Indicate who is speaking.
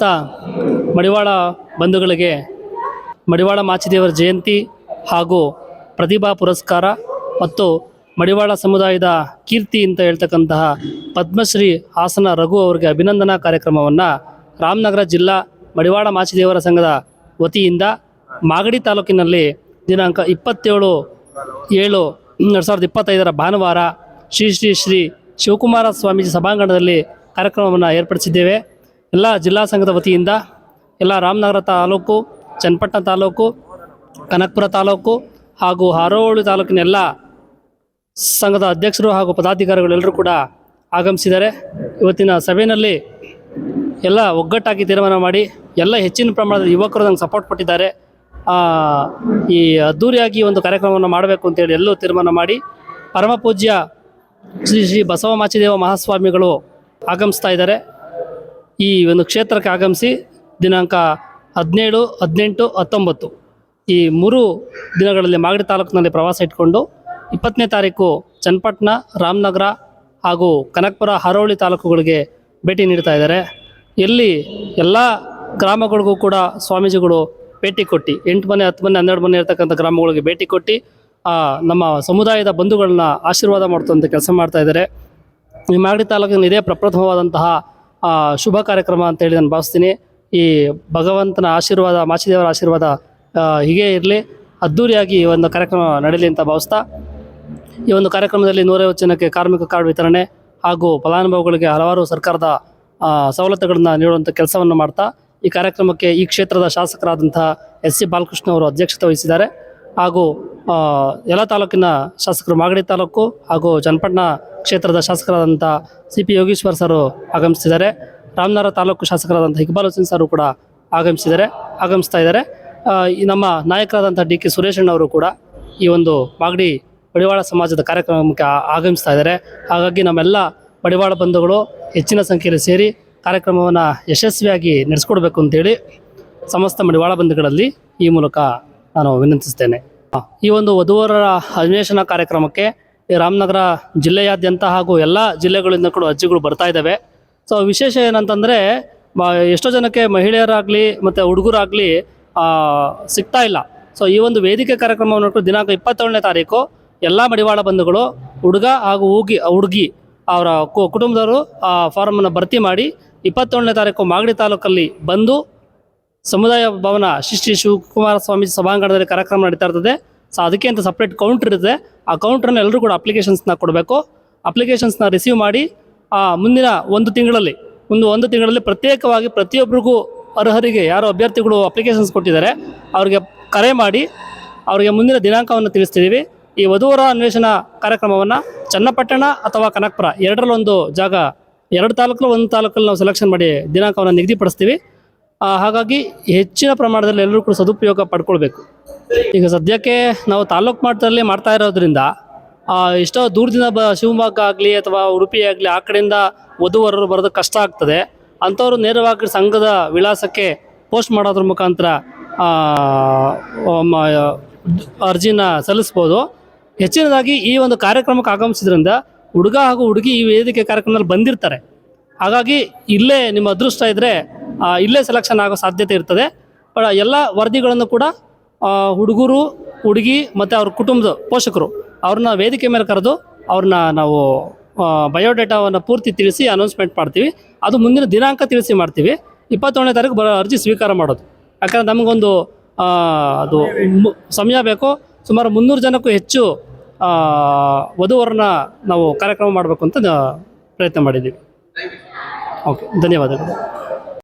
Speaker 1: ಸಮಸ್ತ ಮಡಿವಾಳ ಬಂಧುಗಳಿಗೆ ಮಡಿವಾಳ ಮಾಚಿದೇವರ ಜಯಂತಿ ಹಾಗೂ ಪ್ರತಿಭಾ ಪುರಸ್ಕಾರ ಮತ್ತು ಮಡಿವಾಳ ಸಮುದಾಯದ ಕೀರ್ತಿ ಅಂತ ಹೇಳ್ತಕ್ಕಂತಹ ಪದ್ಮಶ್ರೀ ಹಾಸನ ರಘು ಅವರಿಗೆ ಅಭಿನಂದನಾ ಕಾರ್ಯಕ್ರಮವನ್ನು ರಾಮನಗರ ಜಿಲ್ಲಾ ಮಡಿವಾಳ ಮಾಚಿದೇವರ ಸಂಘದ ವತಿಯಿಂದ ಮಾಗಡಿ ತಾಲೂಕಿನಲ್ಲಿ ದಿನಾಂಕ ಇಪ್ಪತ್ತೇಳು ಏಳು ಎರಡು ಸಾವಿರದ ಇಪ್ಪತ್ತೈದರ ಭಾನುವಾರ ಶ್ರೀ ಶ್ರೀ ಶ್ರೀ ಶಿವಕುಮಾರ ಸ್ವಾಮೀಜಿ ಸಭಾಂಗಣದಲ್ಲಿ ಕಾರ್ಯಕ್ರಮವನ್ನು ಏರ್ಪಡಿಸಿದ್ದೇವೆ. ಎಲ್ಲ ಜಿಲ್ಲಾ ಸಂಘದ ವತಿಯಿಂದ ಎಲ್ಲ ರಾಮನಗರ ತಾಲೂಕು, ಚನ್ನಪಟ್ಟಣ ತಾಲೂಕು, ಕನಕಪುರ ತಾಲೂಕು ಹಾಗೂ ಹಾರೋಹಳ್ಳಿ ತಾಲೂಕಿನ ಎಲ್ಲ ಸಂಘದ ಅಧ್ಯಕ್ಷರು ಹಾಗೂ ಪದಾಧಿಕಾರಿಗಳೆಲ್ಲರೂ ಕೂಡ ಆಗಮಿಸಿದ್ದಾರೆ. ಇವತ್ತಿನ ಸಭೆಯಲ್ಲಿ ಎಲ್ಲ ಒಗ್ಗಟ್ಟಾಗಿ ತೀರ್ಮಾನ ಮಾಡಿ ಎಲ್ಲ ಹೆಚ್ಚಿನ ಪ್ರಮಾಣದ ಯುವಕರು ನಂಗೆ ಸಪೋರ್ಟ್ ಕೊಟ್ಟಿದ್ದಾರೆ. ಈ ಅದ್ದೂರಿಯಾಗಿ ಒಂದು ಕಾರ್ಯಕ್ರಮವನ್ನು ಮಾಡಬೇಕು ಅಂತೇಳಿ ಎಲ್ಲೂ ತೀರ್ಮಾನ ಮಾಡಿ ಪರಮಪೂಜ್ಯ ಶ್ರೀ ಶ್ರೀ ಬಸವ ಮಾಚಿದೇವ ಮಹಾಸ್ವಾಮಿಗಳು ಆಗಮಿಸ್ತಾ ಇದ್ದಾರೆ. ಈ ಒಂದು ಕ್ಷೇತ್ರಕ್ಕೆ ಆಗಮಿಸಿ ದಿನಾಂಕ ಹದಿನೇಳು, ಹದಿನೆಂಟು, ಹತ್ತೊಂಬತ್ತು. ಈ ಮೂರು ದಿನಗಳಲ್ಲಿ ಮಾಗಡಿ ತಾಲೂಕಿನಲ್ಲಿ ಪ್ರವಾಸ ಇಟ್ಕೊಂಡು ಇಪ್ಪತ್ತನೇ ತಾರೀಕು ಚನ್ನಪಟ್ಟಣ, ರಾಮನಗರ ಹಾಗೂ ಕನಕಪುರ, ಹರೋಳಿ ತಾಲೂಕುಗಳಿಗೆ ಭೇಟಿ ನೀಡ್ತಾ ಇದ್ದಾರೆ. ಎಲ್ಲಿ ಎಲ್ಲ ಗ್ರಾಮಗಳಿಗೂ ಕೂಡ ಸ್ವಾಮೀಜಿಗಳು ಭೇಟಿ ಕೊಟ್ಟು, ಎಂಟು ಮನೆ, ಹತ್ತು ಮನೆ, ಹನ್ನೆರಡು ಮನೆ ಇರ್ತಕ್ಕಂಥ ಗ್ರಾಮಗಳಿಗೆ ಭೇಟಿ ಕೊಟ್ಟು ನಮ್ಮ ಸಮುದಾಯದ ಬಂಧುಗಳನ್ನ ಆಶೀರ್ವಾದ ಮಾಡ್ತಂಥ ಕೆಲಸ ಮಾಡ್ತಾ ಇದ್ದಾರೆ. ಈ ಮಾಗಡಿ ತಾಲೂಕಿನ ಇದೇ ಪ್ರಪ್ರಥಮವಾದಂತಹ ಶುಭ ಕಾರ್ಯಕ್ರಮ ಅಂತ ಹೇಳಿ ನಾನು ಭಾವಿಸ್ತೀನಿ. ಈ ಭಗವಂತನ ಆಶೀರ್ವಾದ, ಮಾಚಿದೇವರ ಆಶೀರ್ವಾದ ಹೀಗೆ ಇರಲಿ. ಅದ್ಧೂರಿಯಾಗಿ ಈ ಒಂದು ಕಾರ್ಯಕ್ರಮ ನಡೆಯಲಿ ಅಂತ ಭಾವಿಸ್ತಾ, ಈ ಒಂದು ಕಾರ್ಯಕ್ರಮದಲ್ಲಿ ನೂರೈವತ್ತು ಜನಕ್ಕೆ ಕಾರ್ಮಿಕ ಕಾರ್ಡ್ ವಿತರಣೆ ಹಾಗೂ ಫಲಾನುಭವಿಗಳಿಗೆ ಹಲವಾರು ಸರ್ಕಾರದ ಸವಲತ್ತುಗಳನ್ನು ನೀಡುವಂಥ ಕೆಲಸವನ್ನು ಮಾಡ್ತಾ, ಈ ಕಾರ್ಯಕ್ರಮಕ್ಕೆ ಈ ಕ್ಷೇತ್ರದ ಶಾಸಕರಾದಂತಹ ಎಸ್ ಸಿ ಬಾಲಕೃಷ್ಣ ಅವರು ಅಧ್ಯಕ್ಷತೆ ವಹಿಸಿದ್ದಾರೆ. ಹಾಗೂ ಎಲ್ಲ ತಾಲೂಕಿನ ಶಾಸಕರು ಮಾಗಡಿ ತಾಲೂಕು ಹಾಗೂ ಚನ್ನಪಟ್ಟಣ ಕ್ಷೇತ್ರದ ಶಾಸಕರಾದಂಥ ಸಿ ಪಿ ಯೋಗೀಶ್ವರ್ ಸರು ಆಗಮಿಸಿದ್ದಾರೆ ರಾಮನಗರ ತಾಲೂಕು ಶಾಸಕರಾದಂಥ ಇಕ್ಬಾಲ್ ಹುಸೇನ್ ಸರು ಕೂಡ ಆಗಮಿಸಿದ್ದಾರೆ, ಆಗಮಿಸ್ತಾ ಇದ್ದಾರೆ. ನಮ್ಮ ನಾಯಕರಾದಂಥ ಡಿ ಕೆ ಸುರೇಶಣ್ಣವರು ಕೂಡ ಈ ಒಂದು ಮಾಗಡಿ ಬಡಿವಾಳ ಸಮಾಜದ ಕಾರ್ಯಕ್ರಮಕ್ಕೆ ಆಗಮಿಸ್ತಾ ಇದ್ದಾರೆ. ಹಾಗಾಗಿ ನಮ್ಮೆಲ್ಲ ಬಡಿವಾಳ ಬಂಧುಗಳು ಹೆಚ್ಚಿನ ಸಂಖ್ಯೆಯಲ್ಲಿ ಸೇರಿ ಕಾರ್ಯಕ್ರಮವನ್ನು ಯಶಸ್ವಿಯಾಗಿ ನಡೆಸ್ಕೊಡ್ಬೇಕು ಅಂತೇಳಿ ಸಮಸ್ತ ಮಡಿವಾಳ ಬಂಧುಗಳಲ್ಲಿ ಈ ಮೂಲಕ ನಾನು ವಿನಂತಿಸ್ತೇನೆ. ಈ ಒಂದು ವಧುವರರ ಅಧಿವೇಶನ ಕಾರ್ಯಕ್ರಮಕ್ಕೆ ಈ ರಾಮನಗರ ಜಿಲ್ಲೆಯಾದ್ಯಂತ ಹಾಗೂ ಎಲ್ಲ ಜಿಲ್ಲೆಗಳಿಂದ ಕೂಡ ಅರ್ಜಿಗಳು ಬರ್ತಾ ಇದ್ದಾವೆ ಸೊ ವಿಶೇಷ ಏನಂತಂದರೆ ಎಷ್ಟೋ ಜನಕ್ಕೆ ಮಹಿಳೆಯರಾಗಲಿ ಮತ್ತು ಹುಡುಗರಾಗಲಿ ಸಿಗ್ತಾ ಇಲ್ಲ. ಸೊ ಈ ಒಂದು ವೇದಿಕೆ ಕಾರ್ಯಕ್ರಮವನ್ನು ದಿನಾಂಕ ಇಪ್ಪತ್ತೇಳನೇ ತಾರೀಕು ಎಲ್ಲ ಮಡಿವಾಳ ಬಂಧುಗಳು, ಹುಡುಗ ಹಾಗೂ ಹುಡುಗಿ ಹುಡುಗಿ ಅವರ ಕುಟುಂಬದವರು ಆ ಫಾರಮನ್ನು ಭರ್ತಿ ಮಾಡಿ ಇಪ್ಪತ್ತೇಳನೇ ತಾರೀಕು ಮಾಗಡಿ ತಾಲೂಕಲ್ಲಿ ಬಂದು ಸಮುದಾಯ ಭವನ ಶ್ರೀ ಶ್ರೀ ಶಿವಕುಮಾರ ಸ್ವಾಮಿ ಸಭಾಂಗಣದಲ್ಲಿ ಕಾರ್ಯಕ್ರಮ ನಡೀತಾ ಇರ್ತದೆ. ಸೊ ಅದಕ್ಕೆ ಅಂತ ಸಪ್ರೇಟ್ ಕೌಂಟರ್ ಇರುತ್ತೆ. ಆ ಕೌಂಟ್ರನ್ನ ಎಲ್ಲರೂ ಕೂಡ ಅಪ್ಲಿಕೇಶನ್ಸ್ನ ಕೊಡಬೇಕು. ಅಪ್ಲಿಕೇಶನ್ಸ್ನ ರಿಸೀವ್ ಮಾಡಿ, ಆ, ಮುಂದಿನ ಒಂದು ತಿಂಗಳಲ್ಲಿ, ಒಂದು ಒಂದು ತಿಂಗಳಲ್ಲಿ ಪ್ರತ್ಯೇಕವಾಗಿ ಪ್ರತಿಯೊಬ್ಬರಿಗೂ ಅರ್ಹರಿಗೆ ಯಾರು ಅಭ್ಯರ್ಥಿಗಳು ಅಪ್ಲಿಕೇಶನ್ಸ್ ಕೊಟ್ಟಿದ್ದಾರೆ. ಅವರಿಗೆ ಕರೆ ಮಾಡಿ, ಅವರಿಗೆ ಮುಂದಿನ ದಿನಾಂಕವನ್ನು ತಿಳಿಸ್ತಿದ್ದೀವಿ. ಈ ವಧುವರ ಅನ್ವೇಷಣಾ ಕಾರ್ಯಕ್ರಮವನ್ನು ಚನ್ನಪಟ್ಟಣ ಅಥವಾ ಕನಕಪುರ ಎರಡರಲ್ಲೊಂದು ಜಾಗ, ಎರಡು ತಾಲೂಕಲ್ಲಿ, ಒಂದು ತಾಲೂಕಲ್ಲಿ ನಾವು ಸೆಲೆಕ್ಷನ್ ಮಾಡಿ ದಿನಾಂಕವನ್ನು ನಿಗದಿಪಡಿಸ್ತೀವಿ. ಹಾಗಾಗಿ ಹೆಚ್ಚಿನ ಪ್ರಮಾಣದಲ್ಲಿ ಎಲ್ಲರೂ ಕೂಡ ಸದುಪಯೋಗ ಪಡ್ಕೊಳ್ಬೇಕು. ಈಗ ಸದ್ಯಕ್ಕೆ ನಾವು ತಾಲೂಕು ಮಟ್ಟದಲ್ಲಿ ಮಾಡ್ತಾ ಇರೋದ್ರಿಂದ ಎಷ್ಟೋ ದೂರದಿಂದ ಬ, ಶಿವಮೊಗ್ಗ ಆಗಲಿ ಅಥವಾ ಉಡುಪಿ ಆಗಲಿ ಆ ಕಡೆಯಿಂದ ವಧುವರರು ಬರೋದು ಕಷ್ಟ ಆಗ್ತದೆ. ಅಂಥವ್ರು ನೇರವಾಗಿ ಸಂಘದ ವಿಳಾಸಕ್ಕೆ ಪೋಸ್ಟ್ ಮಾಡೋದ್ರ ಮುಖಾಂತರ ಅರ್ಜಿನ ಸಲ್ಲಿಸ್ಬೋದು. ಹೆಚ್ಚಿನದಾಗಿ ಈ ಒಂದು ಕಾರ್ಯಕ್ರಮಕ್ಕೆ ಆಗಮಿಸಿದ್ರಿಂದ ಹುಡುಗ ಹಾಗೂ ಹುಡುಗಿ ಈ ವೇದಿಕೆ ಕಾರ್ಯಕ್ರಮದಲ್ಲಿ ಬಂದಿರ್ತಾರೆ. ಹಾಗಾಗಿ ಇಲ್ಲೇ ನಿಮ್ಮ ಅದೃಷ್ಟ ಇದ್ದರೆ ಇಲ್ಲೇ ಸೆಲೆಕ್ಷನ್ ಆಗೋ ಸಾಧ್ಯತೆ ಇರ್ತದೆ. ಬಟ್ ಎಲ್ಲ ವರದಿಗಳನ್ನು ಕೂಡ ಹುಡುಗರು, ಹುಡುಗಿ ಮತ್ತು ಅವ್ರ ಕುಟುಂಬದ ಪೋಷಕರು ಅವ್ರನ್ನ ವೇದಿಕೆ ಮೇಲೆ ಕರೆದು ಅವ್ರನ್ನ ನಾವು ಬಯೋಡೇಟಾವನ್ನು ಪೂರ್ತಿ ತಿಳಿಸಿ ಅನೌನ್ಸ್ಮೆಂಟ್ ಮಾಡ್ತೀವಿ. ಅದು ಮುಂದಿನ ದಿನಾಂಕ ತಿಳಿಸಿ ಮಾಡ್ತೀವಿ. ಇಪ್ಪತ್ತೊಂದನೇ ತಾರೀಕು ಬರೋ ಅರ್ಜಿ ಸ್ವೀಕಾರ ಮಾಡೋದು. ಯಾಕಂದರೆ ನಮಗೊಂದು ಅದು ಸಮಯ ಬೇಕು. ಸುಮಾರು ಮುನ್ನೂರು ಜನಕ್ಕೂ ಹೆಚ್ಚು ವಧುವರನ್ನ ನಾವು ಕಾರ್ಯಕ್ರಮ ಮಾಡಬೇಕು ಅಂತ ಪ್ರಯತ್ನ ಮಾಡಿದ್ದೀವಿ. ಓಕೆ, ಧನ್ಯವಾದಗಳು.